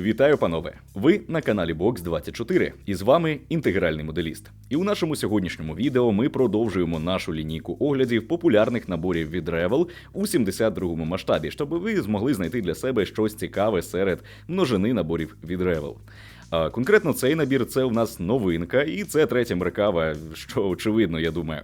Вітаю, панове! Ви на каналі Box 24 і з вами інтегральний моделіст. І у нашому сьогоднішньому відео ми продовжуємо нашу лінійку оглядів популярних наборів від Revel у 72-му масштабі, щоб ви змогли знайти для себе щось цікаве серед множини наборів від Revel. А конкретно цей набір це у нас новинка, і це третя меркава, що очевидно, я думаю.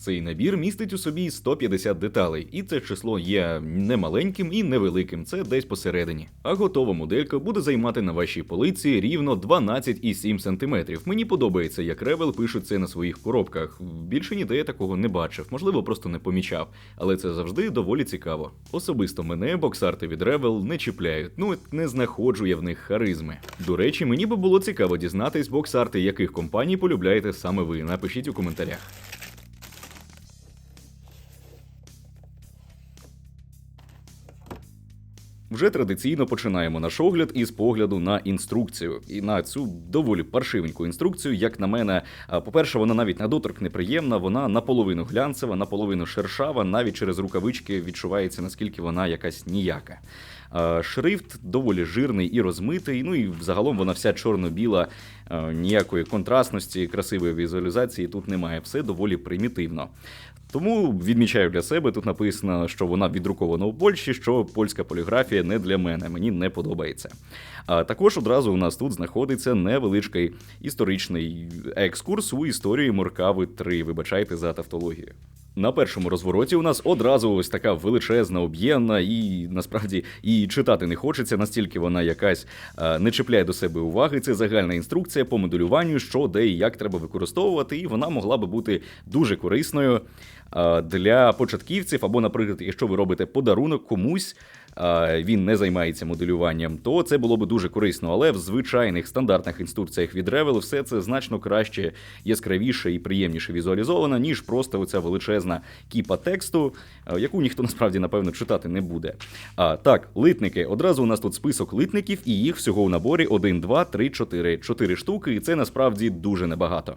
Цей набір містить у собі 150 деталей, і це число є не маленьким і невеликим, це десь посередині. А готова моделька буде займати на вашій полиці рівно 12,7 см. Мені подобається, як Ревел пишуть це на своїх коробках. Більше ніде я такого не бачив, можливо, просто не помічав, але це завжди доволі цікаво. Особисто мене боксарти від Ревел не чіпляють, ну не знаходжу я в них харизми. До речі, мені би було цікаво дізнатись, боксарти яких компаній полюбляєте саме ви. Напишіть у коментарях. Вже традиційно починаємо наш огляд із погляду на інструкцію. І на цю доволі паршивеньку інструкцію, як на мене, по-перше, вона навіть на доторк неприємна, вона наполовину глянцева, наполовину шершава, навіть через рукавички відчувається, наскільки вона якась ніяка. Шрифт доволі жирний і розмитий. Ну і загалом вона вся чорно-біла, ніякої контрастності, красивої візуалізації тут немає. Все доволі примітивно. Тому відмічаю для себе, тут написано, що вона відрукована у Польщі, що польська поліграфія не для мене, мені не подобається. А також одразу у нас тут знаходиться невеличкий історичний екскурс у історії Моркави 3. Вибачайте за тавтологію. На першому розвороті у нас одразу ось така величезна, об'ємна, і насправді і читати не хочеться, настільки вона якась а, не чіпляє до себе уваги. Це загальна інструкція по моделюванню, що де і як треба використовувати, і вона могла би бути дуже корисною а, для початківців, або, наприклад, якщо ви робите подарунок комусь. Він не займається моделюванням, то це було би дуже корисно. Але в звичайних стандартних інструкціях від Revel все це значно краще, яскравіше і приємніше візуалізовано, ніж просто оця величезна кіпа тексту, яку ніхто насправді напевно читати не буде. А так, литники. Одразу у нас тут список литників, і їх всього в наборі 1, 2, 3, 4. 4 штуки, і це насправді дуже небагато.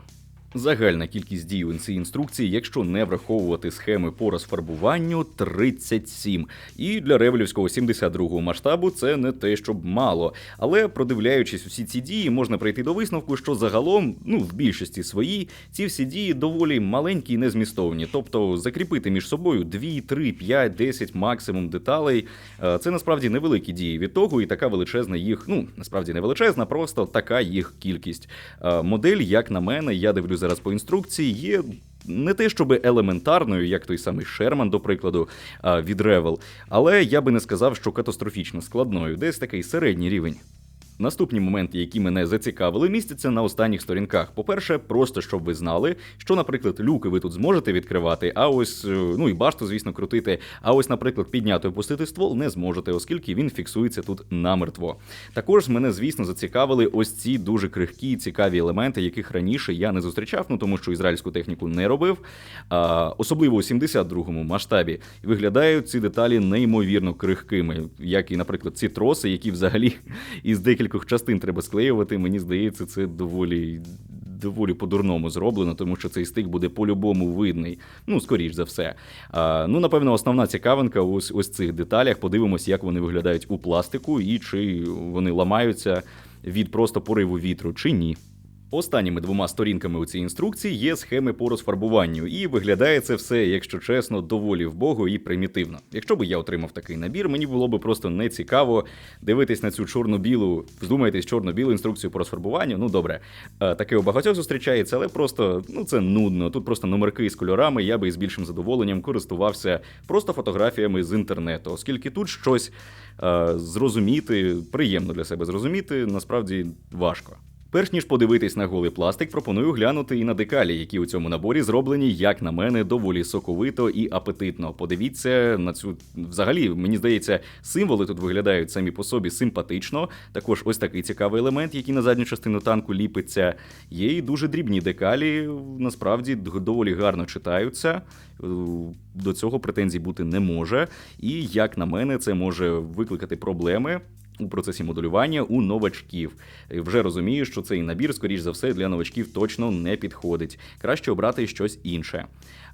Загальна кількість дій у цій інструкції, якщо не враховувати схеми по розфарбуванню, 37. І для ревелівського 72-го масштабу це не те, щоб мало. Але продивляючись усі ці дії, можна прийти до висновку, що загалом, ну в більшості своїй, ці всі дії доволі маленькі і незмістовні. Тобто закріпити між собою 2, 3, 5, 10 максимум деталей. е, Це насправді невеликі дії від того, і така величезна їх, ну насправді не величезна, просто така їх кількість. Е, Модель, як на мене, я дивлюсь зараз по інструкції, є. Не те, щоб елементарною, як той самий Шерман, до прикладу, від Ревел, але я би не сказав, що катастрофічно складною, десь такий середній рівень. Наступні моменти, які мене зацікавили, містяться на останніх сторінках. По-перше, просто щоб ви знали, що, наприклад, люки ви тут зможете відкривати, а ось, е, ну і башту, звісно, крутити. А ось, наприклад, підняти опустити ствол не зможете, оскільки він фіксується тут намертво. Також мене, звісно, зацікавили ось ці дуже крихкі і цікаві елементи, яких раніше я не зустрічав, ну тому що ізраїльську техніку не робив. А, особливо у 72-му масштабі виглядають ці деталі неймовірно крихкими, як і, наприклад, ці троси, які взагалі із декількох частин треба склеювати. Мені здається, це доволі. Доволі по-дурному зроблено, тому що цей стик буде по-любому видний. Ну, скоріш за все. А, ну, напевно, основна цікавинка ось ось цих деталях. Подивимось, як вони виглядають у пластику і чи вони ламаються від просто пориву вітру, чи ні. Останніми двома сторінками у цій інструкції є схеми по розфарбуванню, і виглядає це все, якщо чесно, доволі вбого і примітивно. Якщо би я отримав такий набір, мені було би просто не цікаво дивитись на цю чорно-білу, вздумайтесь чорно-білу інструкцію по розфарбуванню. Ну добре, е, таке у багатьох зустрічається, але просто ну це нудно. Тут просто номерки з кольорами. Я би із більшим задоволенням користувався просто фотографіями з інтернету, оскільки тут щось е, зрозуміти, приємно для себе зрозуміти, насправді важко. Перш ніж подивитись на голий пластик, пропоную глянути і на декалі, які у цьому наборі зроблені, як на мене, доволі соковито і апетитно. Подивіться на цю взагалі, мені здається, символи тут виглядають самі по собі симпатично. Також ось такий цікавий елемент, який на задню частину танку ліпиться. Є і дуже дрібні декалі, насправді доволі гарно читаються. Е, До цього претензій бути не може. І як на мене, це може викликати проблеми у процесі моделювання у новачків. Вже розумію, що цей набір, скоріш за все, для новачків точно не підходить. Краще обрати щось інше.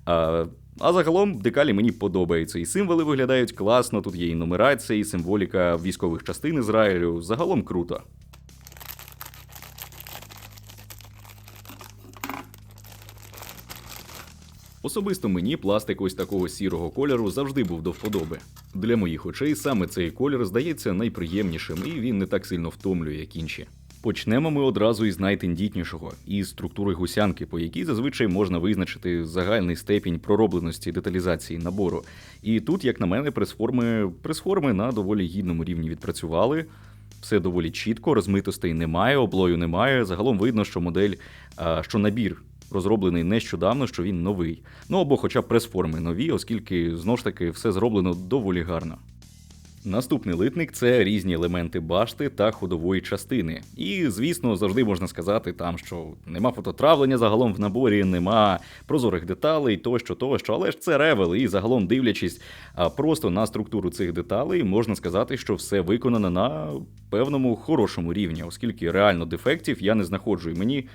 А, а загалом декалі мені подобаються. І символи виглядають класно. Тут є і нумерація, і символіка військових частин Ізраїлю. Загалом круто. Особисто мені пластик ось такого сірого кольору завжди був до вподоби. Для моїх очей саме цей колір здається найприємнішим, і він не так сильно втомлює, як інші. Почнемо ми одразу із найтендітнішого, із структури гусянки, по якій зазвичай можна визначити загальний степінь проробленості деталізації набору. І тут, як на мене, пресформи, пресформи на доволі гідному рівні відпрацювали. Все доволі чітко, розмитостей немає, облою немає. Загалом видно, що модель, що набір розроблений нещодавно, що він новий. Ну або хоча б прес-форми нові, оскільки знову ж таки все зроблено доволі гарно. Наступний литник це різні елементи башти та ходової частини. І, звісно, завжди можна сказати там, що нема фототравлення загалом в наборі, нема прозорих деталей, тощо, тощо, але ж це ревел, і загалом дивлячись просто на структуру цих деталей, можна сказати, що все виконано на певному хорошому рівні, оскільки реально дефектів я не знаходжу. І мені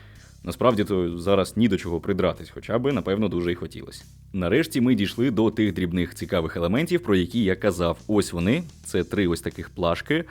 Насправді то зараз ні до чого придратись, хоча би, напевно, дуже й хотілося. Нарешті ми дійшли до тих дрібних цікавих елементів, про які я казав. Ось вони, це три ось таких плашки,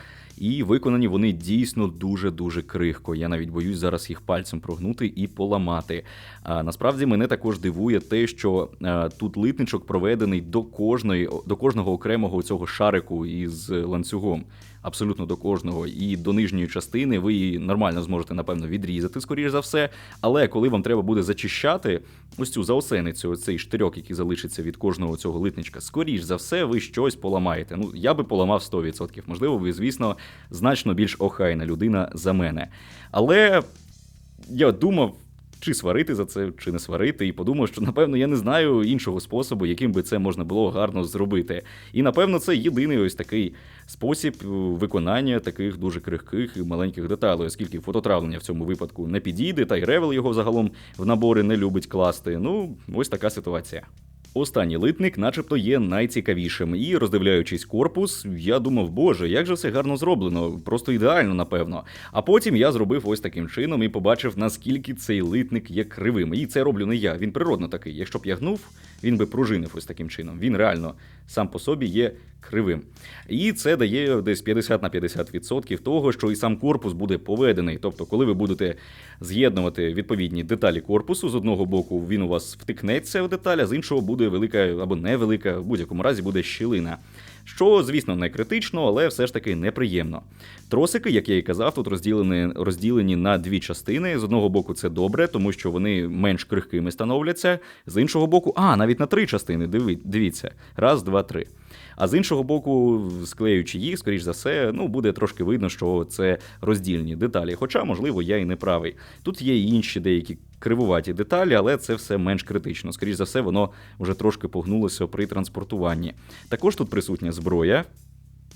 і виконані вони дійсно дуже-дуже крихко. Я навіть боюсь зараз їх пальцем прогнути і поламати. А насправді мене також дивує те, що а, тут литничок проведений до кожної, до кожного окремого цього шарику із ланцюгом абсолютно до кожного, і до нижньої частини ви її нормально зможете, напевно, відрізати, скоріш за все. Але коли вам треба буде зачищати ось цю заосеницю, цей штирьок, який залишиться від кожного цього литничка, скоріш за все, ви щось поламаєте. Ну, я би поламав 100%. Можливо, ви, звісно, значно більш охайна людина за мене. Але я думав. Чи сварити за це, чи не сварити, і подумав, що напевно я не знаю іншого способу, яким би це можна було гарно зробити. І напевно це єдиний ось такий спосіб е, виконання таких дуже крихких і маленьких деталей, оскільки фототравлення в цьому випадку не підійде, та й ревел його загалом в набори не любить класти. Ну, ось така ситуація. Останній литник, начебто, є найцікавішим. І роздивляючись корпус, я думав, боже, як же все гарно зроблено, просто ідеально, напевно. А потім я зробив ось таким чином і побачив, наскільки цей литник є кривим. І це роблю не я. Він природно такий. Якщо б я гнув, він би пружинив ось таким чином. Він реально сам по собі є кривим. І це дає десь 50 на 50% того, що і сам корпус буде поведений. Тобто, коли ви будете з'єднувати відповідні деталі корпусу, з одного боку він у вас втикнеться в деталь, а з іншого буде велика або невелика, в будь-якому разі буде щілина. Що, звісно, не критично, але все ж таки неприємно. Тросики, як я і казав, тут розділені розділені на дві частини. З одного боку, це добре, тому що вони менш крихкими становляться. З іншого боку, а, навіть на три частини. Дивіться. Раз, два, три. А з іншого боку, склеюючи їх, скоріш за все, ну буде трошки видно, що це роздільні деталі. Хоча, можливо, я і не правий. Тут є інші деякі кривуваті деталі, але це все менш критично. Скоріше за все, воно вже трошки погнулося при транспортуванні. Також тут присутня зброя.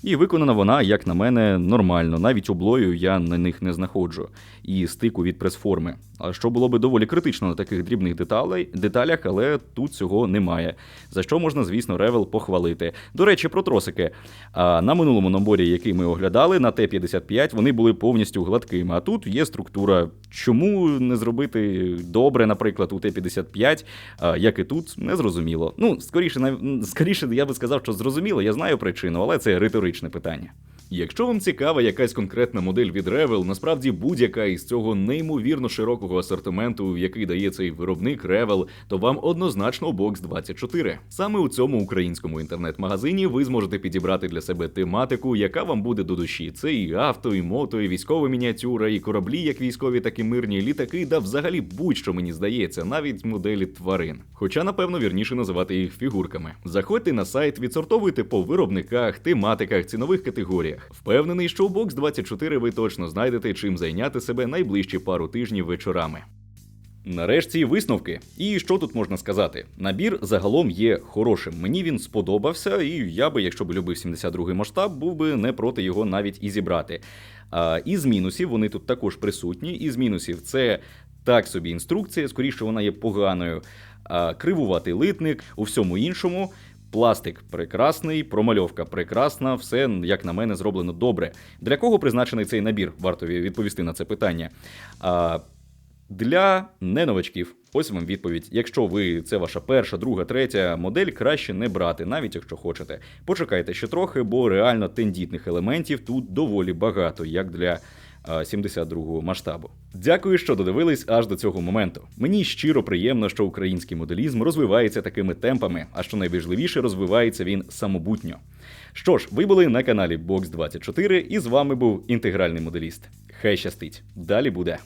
І виконана вона, як на мене, нормально. Навіть облою я на них не знаходжу. І стику від прес-форми. Що було би доволі критично на таких дрібних деталей, деталях, але тут цього немає. За що можна, звісно, ревел похвалити. До речі, про тросики. А на минулому наборі, який ми оглядали, на Т-55, вони були повністю гладкими. А тут є структура. Чому не зробити добре, наприклад, у Т-55, як і тут, не зрозуміло. Ну, скоріше, скоріше, я би сказав, що зрозуміло, я знаю причину, але це риторичне питання. Якщо вам цікава якась конкретна модель від Revel, насправді будь-яка із цього неймовірно широкого асортименту, який дає цей виробник Revel, то вам однозначно Box 24. Саме у цьому українському інтернет-магазині ви зможете підібрати для себе тематику, яка вам буде до душі. Це і авто, і мото, і військова мініатюра, і кораблі, як військові, так і мирні, літаки, да взагалі будь-що мені здається, навіть моделі тварин. Хоча, напевно, вірніше називати їх фігурками. Заходьте на сайт, відсортовуйте по виробниках, тематиках, цінових категоріях. Впевнений, що у Box 24 ви точно знайдете чим зайняти себе найближчі пару тижнів вечорами. Нарешті висновки. І що тут можна сказати? Набір загалом є хорошим. Мені він сподобався, і я би, якщо б любив 72-й масштаб, був би не проти його навіть і зібрати. А, Із мінусів вони тут також присутні. Із мінусів це так собі інструкція, скоріше вона є поганою. А, Кривуватий литник у всьому іншому. Пластик прекрасний, промальовка прекрасна, все, як на мене, зроблено добре. Для кого призначений цей набір? Варто відповісти на це питання. А, для неновачків. Ось вам відповідь. Якщо ви це ваша перша, друга, третя модель, краще не брати, навіть якщо хочете. Почекайте ще трохи, бо реально тендітних елементів тут доволі багато, як для 72-го масштабу. Дякую, що додивились аж до цього моменту. Мені щиро приємно, що український моделізм розвивається такими темпами, а що найважливіше, розвивається він самобутньо. Що ж, ви були на каналі Box24 і з вами був інтегральний моделіст. Хай щастить! Далі буде.